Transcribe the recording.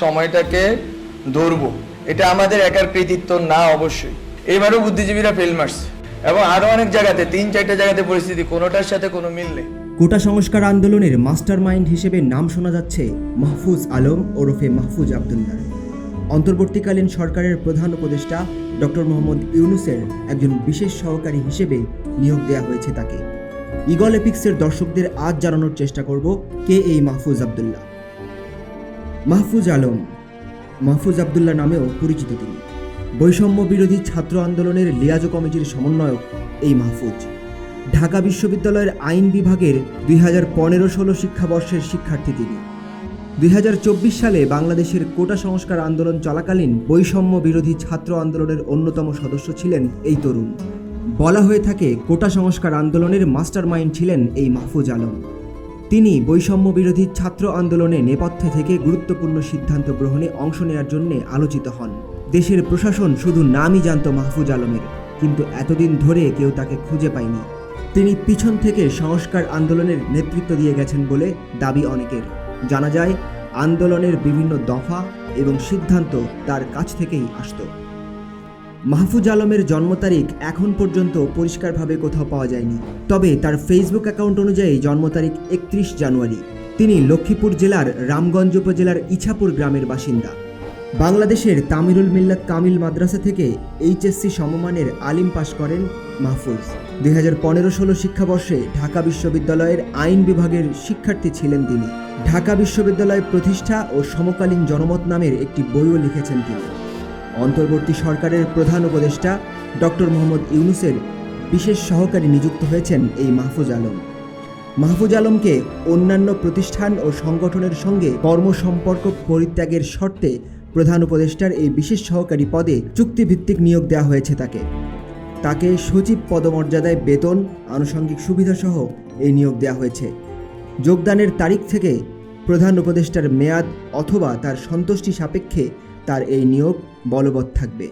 সময়টাকে ধরবো। এটা আমাদের একার কৃতিত্ব না অবশ্যই। এবারও বুদ্ধিজীবীরা ফেল মারছে। এবং আরও অনেক জায়গাতে, তিন, চারটা জায়গাতে পরিস্থিতি কোনোটার সাথে কোনো মিল নেই। কোটা সংস্কার আন্দোলনের মাস্টার মাইন্ড হিসেবে নাম শোনা যাচ্ছে মাহফুজ আলম, ওরফে মাহফুজ আবদুল্লাহ। অন্তর্বর্তীকালীন সরকারের প্রধান উপদেষ্টা ডক্টর মোহাম্মদ ইউনুসের একজন বিশেষ সহকারী হিসেবে নিয়োগ দেওয়া হয়েছে তাকে। ইগল এপিক্সের দর্শকদের আজ জানানোর চেষ্টা করব কে এই মাহফুজ আবদুল্লাহ। মাহফুজ আলম, মাহফুজ আবদুল্লাহ নামেও পরিচিত তিনি। বৈষম্য বিরোধী ছাত্র আন্দোলনের লিয়াজো কমিটির সমন্বয়ক এই মাহফুজ। ঢাকা বিশ্ববিদ্যালয়ের আইন বিভাগের দুই হাজার পনেরো ষোলো শিক্ষাবর্ষের শিক্ষার্থী তিনি। দুই হাজার চব্বিশ সালে বাংলাদেশের কোটা সংস্কার আন্দোলন চলাকালীন বৈষম্য বিরোধী ছাত্র আন্দোলনের অন্যতম সদস্য ছিলেন এই তরুণ। বলা হয়ে থাকে, কোটা সংস্কার আন্দোলনের মাস্টার মাইন্ড ছিলেন এই মাহফুজ আলম। তিনি বৈষম্য বিরোধী ছাত্র আন্দোলনে নেপথ্যে থেকে গুরুত্বপূর্ণ সিদ্ধান্ত গ্রহণে অংশ নেওয়ার জন্য আলোচিত হন। দেশের প্রশাসন শুধু নামই জানত মাহফুজ আলমের, কিন্তু এতদিন ধরে কেউ তাকে খুঁজে পায়নি। তিনি পিছন থেকে সংস্কার আন্দোলনের নেতৃত্ব দিয়ে গেছেন বলে দাবি অনেকের। জানা যায়, আন্দোলনের বিভিন্ন দফা এবং সিদ্ধান্ত তার কাছ থেকেই আসতো। মাহফুজ আলমের জন্ম তারিখ এখন পর্যন্ত পরিষ্কারভাবে কোথাও পাওয়া যায়নি। তবে তার ফেসবুক অ্যাকাউন্ট অনুযায়ী জন্ম তারিখ একত্রিশ জানুয়ারি। তিনি লক্ষ্মীপুর জেলার রামগঞ্জ উপজেলার ইছাপুর গ্রামের বাসিন্দা। বাংলাদেশের তামিরুল মিল্লাত কামিল মাদ্রাসা থেকে এইচএসসি সমমানের আলিম পাশ করেন মাহফুজ। দুই হাজার পনেরো ষোলো শিক্ষাবর্ষে ঢাকা বিশ্ববিদ্যালয়ের আইন বিভাগের শিক্ষার্থী ছিলেন তিনি। ঢাকা বিশ্ববিদ্যালয় প্রতিষ্ঠা ও সমকালীন জনমত নামের একটি বইও লিখেছেন তিনি। অন্তর্বর্তী সরকারের প্রধান উপদেষ্টা ডক্টর মোহাম্মদ ইউনুসের বিশেষ সহকারী নিযুক্ত হয়েছেন এই মাহফুজ আলম। মাহফুজ আলমকে অন্যান্য প্রতিষ্ঠান ও সংগঠনের সঙ্গে কর্মসম্পর্ক পরিত্যাগের শর্তে প্রধান উপদেষ্টার এই বিশেষ সহকারী পদে চুক্তিভিত্তিক নিয়োগ দেওয়া হয়েছে তাকে। তাকে সচিব পদমর্যাদায় বেতন, আনুষঙ্গিক সুবিধাসহ এই নিয়োগ দেওয়া হয়েছে। যোগদানের তারিখ থেকে প্রধান উপদেষ্টার মেয়াদ অথবা তার সন্তুষ্টি সাপেক্ষে তার এই নিয়োগ বলবৎ থাকবে।